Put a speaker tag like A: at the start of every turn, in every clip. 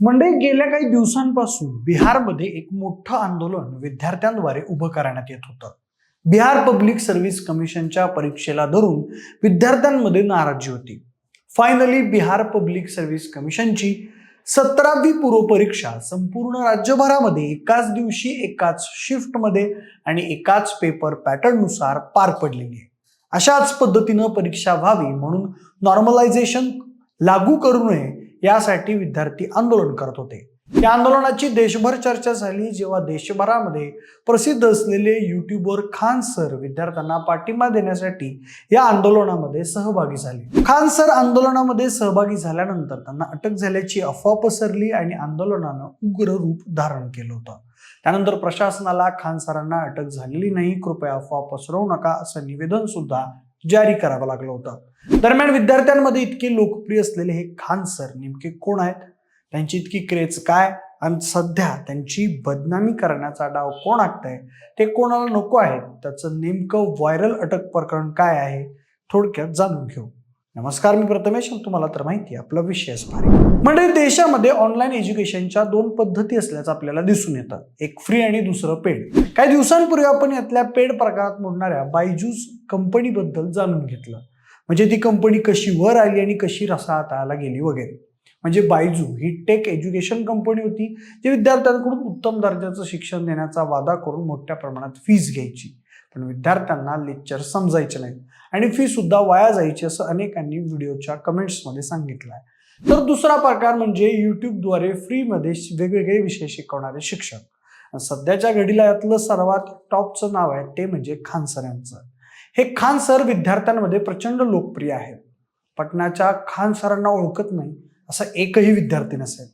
A: म्हणजे गेल्या काही दिवसांपासून बिहारमध्ये एक मोठं आंदोलन विद्यार्थ्यांद्वारे उभं करण्यात येत होतं. बिहार पब्लिक सर्व्हिस कमिशनच्या परीक्षेला धरून विद्यार्थ्यांमध्ये नाराजी होती. फायनली बिहार पब्लिक सर्व्हिस कमिशनची सतरावी पूर्व परीक्षा संपूर्ण राज्यभरामध्ये एकाच दिवशी एकाच शिफ्टमध्ये आणि एकाच पेपर पॅटर्ननुसार पार पडलेली आहे. अशाच पद्धतीनं परीक्षा व्हावी म्हणून नॉर्मलायझेशन लागू करू नये यासाठी विद्यार्थी आंदोलन करत होते. या आंदोलनाची देशभर चर्चा झाली. जेव्हा देशभरामध्ये प्रसिद्ध असलेले युट्यूबर खान सर विद्यार्थ्यांना पाठिंबा देण्यासाठी या आंदोलनामध्ये सहभागी झाले. खान सर आंदोलनामध्ये सहभागी झाल्यानंतर त्यांना अटक झाल्याची अफवा पसरली आणि आंदोलनानं उग्र रूप धारण केलं होतं. त्यानंतर प्रशासनाला खान सरांना अटक झालेली नाही. कृपया अफवा पसरवू नका असं निवेदन सुद्धा जारी करावा लागलं होतं. दरम्यान विद्यार्थ्यांमध्ये इतके लोकप्रिय असलेले हे खान सर नेमके कोण आहेत? त्यांची इतकी क्रेज काय? आणि सध्या त्यांची बदनामी करण्याचा डाव कोण आहे ते कोणाला नको आहे त्याचं नेमकं व्हायरल अटक प्रकरण काय आहे? थोडक्यात जाणून घेऊ. नमस्कार मी प्रथमेश. तुम्हाला तर माहिती आहे आपला विषय असणार आहे. म्हणजे देशामध्ये ऑनलाईन एज्युकेशनच्या दोन पद्धती असल्याचं आपल्याला दिसून येतं. एक फ्री आणि दुसरं पेड काही दिवसांपूर्वी आपण यातल्या पेड प्रकारात मोडणाऱ्या बायजूस कंपनीबद्दल जाणून घेतलं. म्हणजे ती कंपनी कशी वर आली आणि कशी रसाळता गेली वगैरे. म्हणजे बायजू ही टेक एज्युकेशन कंपनी होती जी विद्यार्थ्यांकडून उत्तम दर्जाचं शिक्षण देण्याचा वादा करून मोठ्या प्रमाणात फीज घ्यायची. पण विद्यार्थ्यांना लेक्चर समजायचे नाहीत. आणि फी सुद्धा वाया जायची असं अनेकांनी व्हिडिओच्या कमेंट्समध्ये सांगितलं आहे तर दुसरा प्रकार म्हणजे यूट्यूबद्वारे फ्रीमध्ये वेगवेगळे विषय शिकवणारे शिक्षक. सध्याच्या घडीला यातलं सर्वात टॉपचं नाव आहे ते म्हणजे खानसर यांचं हे खान सर विद्यार्थ्यांमध्ये प्रचंड लोकप्रिय आहेत. पटनाच्या खान सरांना ओळखत नाही असा एकही विद्यार्थी नसेल.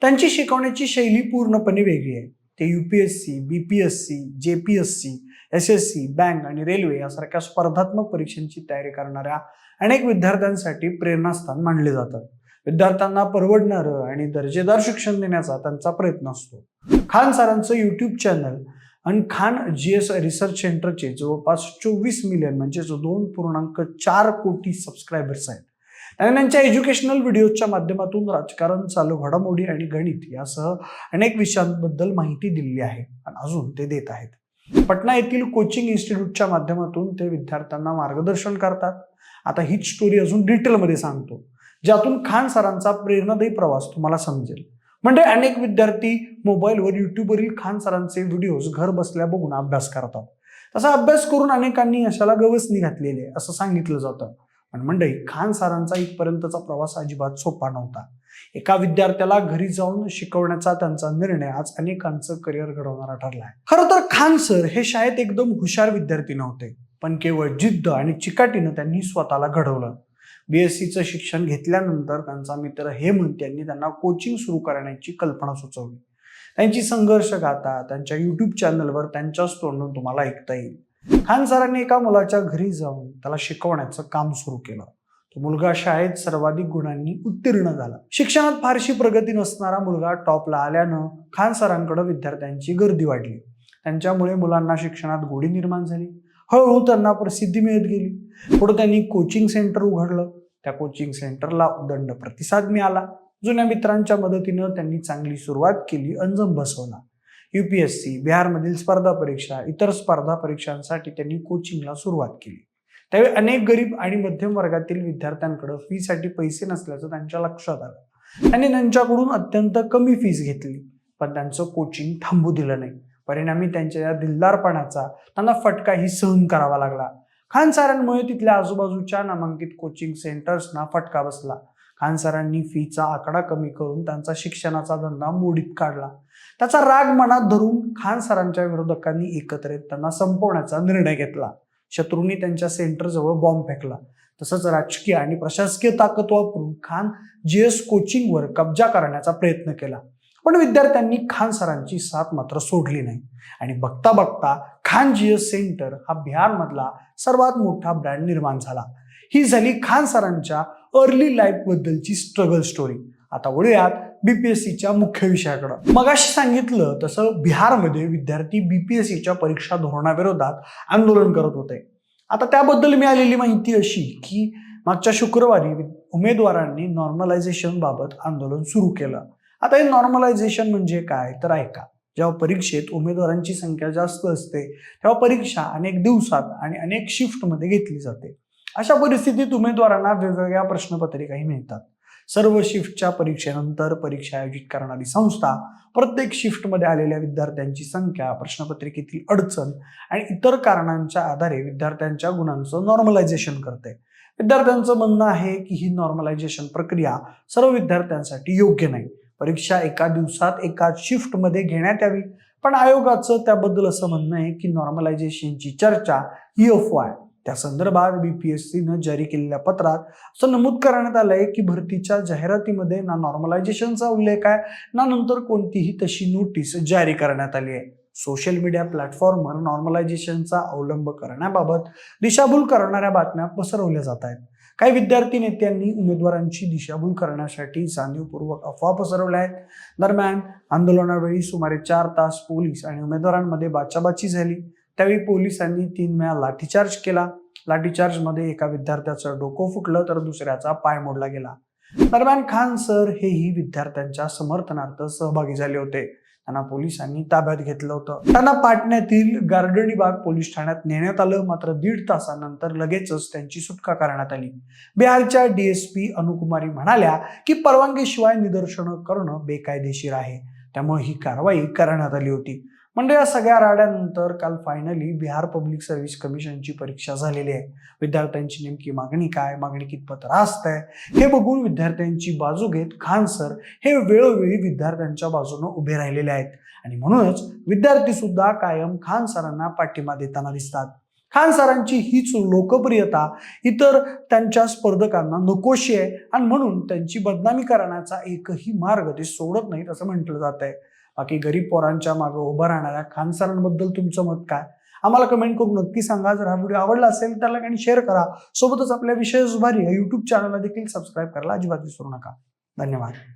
A: त्यांची शिकवण्याची शैली पूर्णपणे वेगळी आहे. ते U P S C B P S C J P S C S S C bank आणि रेल्वे यासारख्या स्पर्धात्मक परीक्षांची तयारी करणाऱ्या अनेक विद्यार्थ्यांसाठी प्रेरणास्थान मानले जातात. विद्यार्थ्यांना परवडणारं आणि दर्जेदार शिक्षण देण्याचा त्यांचा प्रयत्न असतो. खान सरांचं यूट्यूब चॅनल आणि खान जी एस रिसर्च सेंटरचे जवळपास चोवीस मिलियन म्हणजेच दोन पूर्णांक चार कोटी सबस्क्रायबर्स आहेत. आणि त्यांच्या एज्युकेशनल व्हिडिओच्या माध्यमातून राजकारण चालू घडामोडी आणि गणित यासह अनेक विषयांबद्दल माहिती दिलेली आहे आणि अजून ते देत आहेत. पटना येथील कोचिंग इन्स्टिट्यूटच्या माध्यमातून ते विद्यार्थ्यांना मार्गदर्शन करतात. आता हीच स्टोरी अजून डिटेलमध्ये सांगतो. ज्यातून खान सरांचा प्रेरणादायी प्रवास तुम्हाला समजेल. म्हणजे अनेक विद्यार्थी मोबाईलवर युट्यूबवरील खान सरांचे व्हिडिओज घर बसल्या बघून अभ्यास करतात. तसा अभ्यास करून अनेकांनी यशाला गवसणी घातलेली आहे असं सांगितलं जातं. पण मंडळी खान सरांचा इथपर्यंतचा प्रवास अजिबात सोपा नव्हता. एका विद्यार्थ्याला घरी जाऊन शिकवण्याचा त्यांचा निर्णय आज अनेकांचं करिअर घडवणारा ठरला आहे खरं तर खान सर हे शाळेत एकदम हुशार विद्यार्थी नव्हते पण केवळ जिद्द आणि चिकाटीनं त्यांनी स्वतःला घडवलं. बीएससीचं शिक्षण घेतल्यानंतर त्यांचा मित्र हेमंत यांनी त्यांना कोचिंग सुरू करण्याची कल्पना सुचवली. त्यांची संघर्ष गाथा त्यांच्या युट्यूब चॅनलवर त्यांच्याच तोंडून तुम्हाला ऐकता येईल. खान सरांनी एका मुलाच्या घरी जाऊन त्याला शिकवण्याचं काम सुरू केलं. तो मुलगा शाळेत सर्वाधिक गुणांनी उत्तीर्ण झाला. शिक्षणात फारशी प्रगती नसणारा मुलगा टॉपला आल्यानं खान सरांकडे विद्यार्थ्यांची गर्दी वाढली. त्यांच्यामुळे मुलांना शिक्षणात गोडी निर्माण झाली. हळूहळू त्यांना प्रसिद्धी मिळत गेली. पुढे त्यांनी कोचिंग सेंटर उघडलं. त्या कोचिंग सेंटरला उदंड प्रतिसाद मिळाला. जुन्या मित्रांच्या मदतीनं त्यांनी चांगली सुरुवात केली अंजम बसवला. यूपीएससी बिहारमधील स्पर्धा परीक्षा इतर स्पर्धा परीक्षांसाठी त्यांनी कोचिंगला सुरुवात केली. त्यावेळी अनेक गरीब आणि मध्यम वर्गातील विद्यार्थ्यांकडे फीसाठी पैसे नसल्याचं त्यांच्या लक्षात आलं. त्यांनी त्यांच्याकडून अत्यंत कमी फीस घेतली पण त्यांचं कोचिंग थांबू दिलं नाही. परिणामी त्यांच्या या दिलदारपणाचा त्यांना फटकाही सहन करावा लागला. खान सरांमुळे तिथल्या आजूबाजूच्या नामांकित कोचिंग सेंटर्सना फटका बसला. खान सरांनी फीचा आकडा कमी करून त्यांचा शिक्षणाचा धंदा मोडीत काढला. त्याचा राग मनात धरून खान सरांच्या विरोधकांनी एकत्र येत त्यांना संपवण्याचा निर्णय घेतला. शत्रूंनी त्यांच्या सेंटरजवळ बॉम्ब फेकला. तसंच राजकीय आणि प्रशासकीय ताकद वापरून खान जीएस कोचिंगवर कब्जा करण्याचा प्रयत्न केला. पण विद्यार्थ्यांनी खान सरांची साथ मात्र सोडली नाही. आणि बघता बघता खान जीएस सेंटर हा बिहारमधला सर्वात मोठा ब्रँड निर्माण झाला. ही झाली खान सरांच्या अर्ली लाईफ बद्दलची स्ट्रगल स्टोरी आता वळूयात बीपीएससीच्या मुख्य विषयाकडं. मगाशी सांगितलं तसं बिहारमध्ये विद्यार्थी बीपीएससीच्या परीक्षा धोरणाविरोधात आंदोलन करत होते. आता त्याबद्दल मिळालेली माहिती अशी की मागच्या शुक्रवारी उमेदवारांनी नॉर्मलायझेशन बाबत आंदोलन सुरू केलं. आता हे नॉर्मलायझेशन म्हणजे काय? तर ऐका. जेव्हा परीक्षेत उमेदवारांची संख्या जास्त असते तेव्हा परीक्षा अनेक दिवसात आणि अनेक शिफ्टमध्ये घेतली जाते. अशा परिस्थितीत उमेदवारांना वेगवेगळ्या प्रश्नपत्रिकाही मिळतात. सर्व शिफ्टच्या परीक्षेनंतर परीक्षा आयोजित करणारी संस्था प्रत्येक शिफ्टमध्ये आलेल्या विद्यार्थ्यांची संख्या प्रश्नपत्रिकेतील अडचण आणि इतर कारणांच्या आधारे विद्यार्थ्यांच्या गुणांचं नॉर्मलायझेशन करते. विद्यार्थ्यांचं म्हणणं आहे की ही नॉर्मलायझेशन प्रक्रिया सर्व विद्यार्थ्यांसाठी योग्य नाही. परीक्षा एका दिवसात एका शिफ्टमध्ये घेण्यात यावी. पण आयोगाचं त्याबद्दल असं म्हणणं आहे की नॉर्मलायझेशनची चर्चा ही अफवा आहे. त्या संदर्भात बीपीएससीनं जारी केलेल्या पत्रात असं नमूद करण्यात आलंय की भरतीच्या जाहिरातीमध्ये ना नॉर्मलायझेशनचा उल्लेख आहे ना नंतर कोणतीही तशी नोटीस जारी करण्यात आली आहे. सोशल मीडिया प्लॅटफॉर्मवर नॉर्मलायझेशनचा अवलंब करण्याबाबत दिशाभूल करणाऱ्या बातम्या पसरवल्या जात आहेत. काही विद्यार्थी नेत्यांनी उमेदवारांची दिशाभूल करण्यासाठी जाणीवपूर्वक अफवा पसरवल्या आहेत. दरम्यान आंदोलनावेळी सुमारे चार तास पोलीस आणि उमेदवारांमध्ये बाचाबाची झाली. त्यावेळी पोलिसांनी तीन वेळा लाठीचार्ज केला. लाठीचार्जमध्ये एका विद्यार्थ्याचं डोकं फुटलं तर दुसऱ्याचा पाय मोडला गेला. दरम्यान खान सर हेही विद्यार्थ्यांच्या समर्थनार्थ सहभागी झाले होते. त्यांना पोलिसांनी ताब्यात घेतलं होतं. त्यांना पाटण्यातील गार्डनी बाग पोलीस ठाण्यात नेण्यात आलं. मात्र दीड तासानंतर लगेचच त्यांची सुटका करण्यात आली. बिहारच्या डीएसपी अनुकुमारी म्हणाल्या की परवानगीशिवाय निदर्शनं करणं बेकायदेशीर आहे. त्यामुळे ही कारवाई करण्यात आली होती. म्हणजे या सगळ्या राड्यानंतर काल फायनली बिहार पब्लिक सर्व्हिस कमिशनची परीक्षा झालेली आहे. विद्यार्थ्यांची नेमकी मागणी काय? मागणी कितपत रास्त आहे? हे बघून विद्यार्थ्यांची बाजू घेत खान सर हे वेळोवेळी विद्यार्थ्यांच्या बाजूने उभे राहिलेले आहेत. आणि म्हणूनच विद्यार्थी सुद्धा कायम खान सरांना पाठिंबा देताना दिसतात. खान सरांची हीच लोकप्रियता इतर त्यांच्या स्पर्धकांना नकोशी आहे आणि म्हणून त्यांची बदनामी करण्याचा एकही मार्ग ते सोडत नाहीत असं म्हटलं जात आहे बाकी गरीब पोरांच्या मागे उभं राहणाऱ्या खान सरांबद्दल तुमचं मत काय? आम्हाला कमेंट करून नक्की सांगा. जर हा व्हिडिओ आवडला असेल तर लाईक आणि शेअर करा. सोबतच आपल्या विषय उभारी या युट्यूब चॅनलला देखील सबस्क्राईब करायला अजिबात विसरू नका. धन्यवाद.